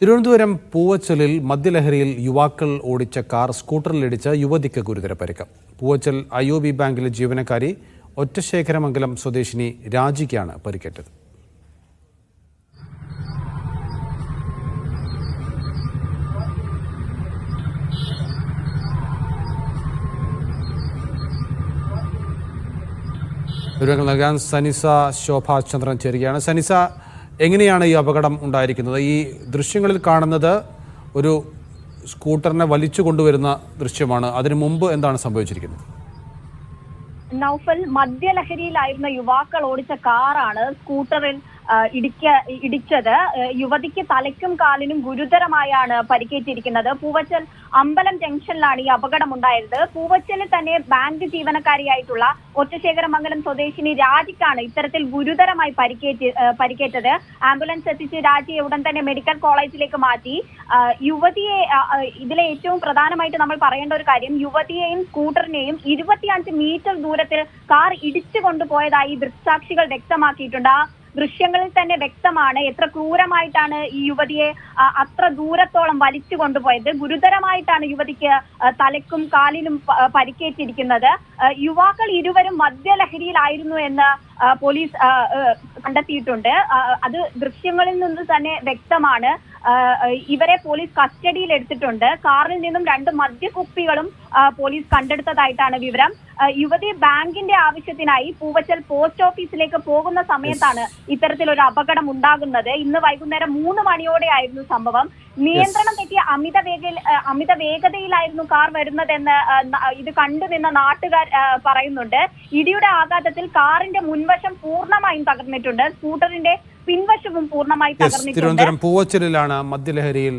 തിരുവനന്തപുരം പൂവച്ചലിൽ മദ്യലഹരിയിൽ യുവാക്കൾ ഓടിച്ച കാർ സ്കൂട്ടറിലിടിച്ച് യുവതിക്ക് ഗുരുതര പരിക്ക്. പൂവച്ചൽ ഐ ഒ ബി ബാങ്കിലെ ജീവനക്കാരി ഒറ്റശേഖരമംഗലം സ്വദേശിനി രാജിക്കാണ് പരിക്കേറ്റത്. വിവരങ്ങൾ നൽകാൻ സനിസ ശോഭാചന്ദ്രൻ ചേരുകയാണ്. സനിസ എങ്ങനെയാണ് ഈ അപകടം ഉണ്ടായിരിക്കുന്നത്? ഈ ദൃശ്യങ്ങളിൽ കാണുന്നത് ഒരു സ്കൂട്ടറിനെ വലിച്ചു കൊണ്ടുവരുന്ന ദൃശ്യമാണ്. അതിനു മുമ്പ് എന്താണ് സംഭവിച്ചിരിക്കുന്നത്? നൗഫൽ മദ്യലഹരിയിലായിരുന്ന യുവാക്കൾ ഓടിച്ച കാറാണ് സ്കൂട്ടറിൽ ഇടിക്ക ഇടിച്ചത്. യുവതിക്ക് തലയ്ക്കും കാലിനും ഗുരുതരമായാണ് പരിക്കേറ്റിരിക്കുന്നത്. പൂവച്ചൽ അമ്പലം ജംഗ്ഷനിലാണ് ഈ അപകടം ഉണ്ടായത് പൂവച്ചലിൽ തന്നെ ബാങ്ക് ജീവനക്കാരിയായിട്ടുള്ള ഒറ്റശേഖരമംഗലം സ്വദേശിനി രാജിക്കാണ് ഇത്തരത്തിൽ ഗുരുതരമായി പരിക്കേറ്റ് പരിക്കേറ്റത്. ആംബുലൻസ് എത്തിച്ച് രാജിയെ ഉടൻ തന്നെ മെഡിക്കൽ കോളേജിലേക്ക് മാറ്റി. യുവതിയെ ഇതിലെ ഏറ്റവും പ്രധാനമായിട്ട് നമ്മൾ പറയേണ്ട ഒരു കാര്യം യുവതിയെയും സ്കൂട്ടറിനെയും ഇരുപത്തിയഞ്ച് മീറ്റർ ദൂരത്തിൽ കാർ ഇടിച്ചു കൊണ്ടുപോയതായി ദൃക്സാക്ഷികൾ വ്യക്തമാക്കിയിട്ടുണ്ട്. ദൃശ്യങ്ങളിൽ തന്നെ വ്യക്തമാണ് എത്ര ക്രൂരമായിട്ടാണ് ഈ യുവതിയെ അത്ര ദൂരത്തോളം വലിച്ചു കൊണ്ടുപോയത്. ഗുരുതരമായിട്ടാണ് യുവതിക്ക് തലക്കും കാലിലും പരിക്കേറ്റിരിക്കുന്നത്. യുവാക്കൾ ഇരുവരും മദ്യലഹരിയിലായിരുന്നു എന്ന് പോലീസ് കണ്ടെത്തിയിട്ടുണ്ട്. അത് ദൃശ്യങ്ങളിൽ നിന്ന് തന്നെ വ്യക്തമാണ്. ഇവരെ പോലീസ് കസ്റ്റഡിയിൽ എടുത്തിട്ടുണ്ട്. കാറിൽ നിന്നും രണ്ട് മദ്യക്കുപ്പികളും പോലീസ് കണ്ടെടുത്തതായിട്ടാണ് വിവരം. യുവതി ബാങ്കിന്റെ ആവശ്യത്തിനായി പൂവച്ചൽ പോസ്റ്റ് ഓഫീസിലേക്ക് പോകുന്ന സമയത്താണ് ഇത്തരത്തിലൊരു അപകടം ഉണ്ടാകുന്നത്. ഇന്ന് വൈകുന്നേരം മൂന്ന് മണിയോടെയായിരുന്നു സംഭവം. നിയന്ത്രണം തെറ്റിയ അമിത വേഗ അമിത വേഗതയിലായിരുന്നു കാർ വരുന്നതെന്ന് ഇത് കണ്ടുനിന്ന നാട്ടുകാർ പറയുന്നുണ്ട്. ഇടിയുടെ ആഘാതത്തിൽ കാറിന്റെ മുൻവശം പൂർണമായും തകർന്നിട്ടുണ്ട്. സ്കൂട്ടറിന്റെ പിൻവശവും പൂർണമായി തകർന്നിട്ടുണ്ട്. തിരുവനന്തപുരം പൂവച്ചലിലാണ് മദ്യലഹരിയിൽ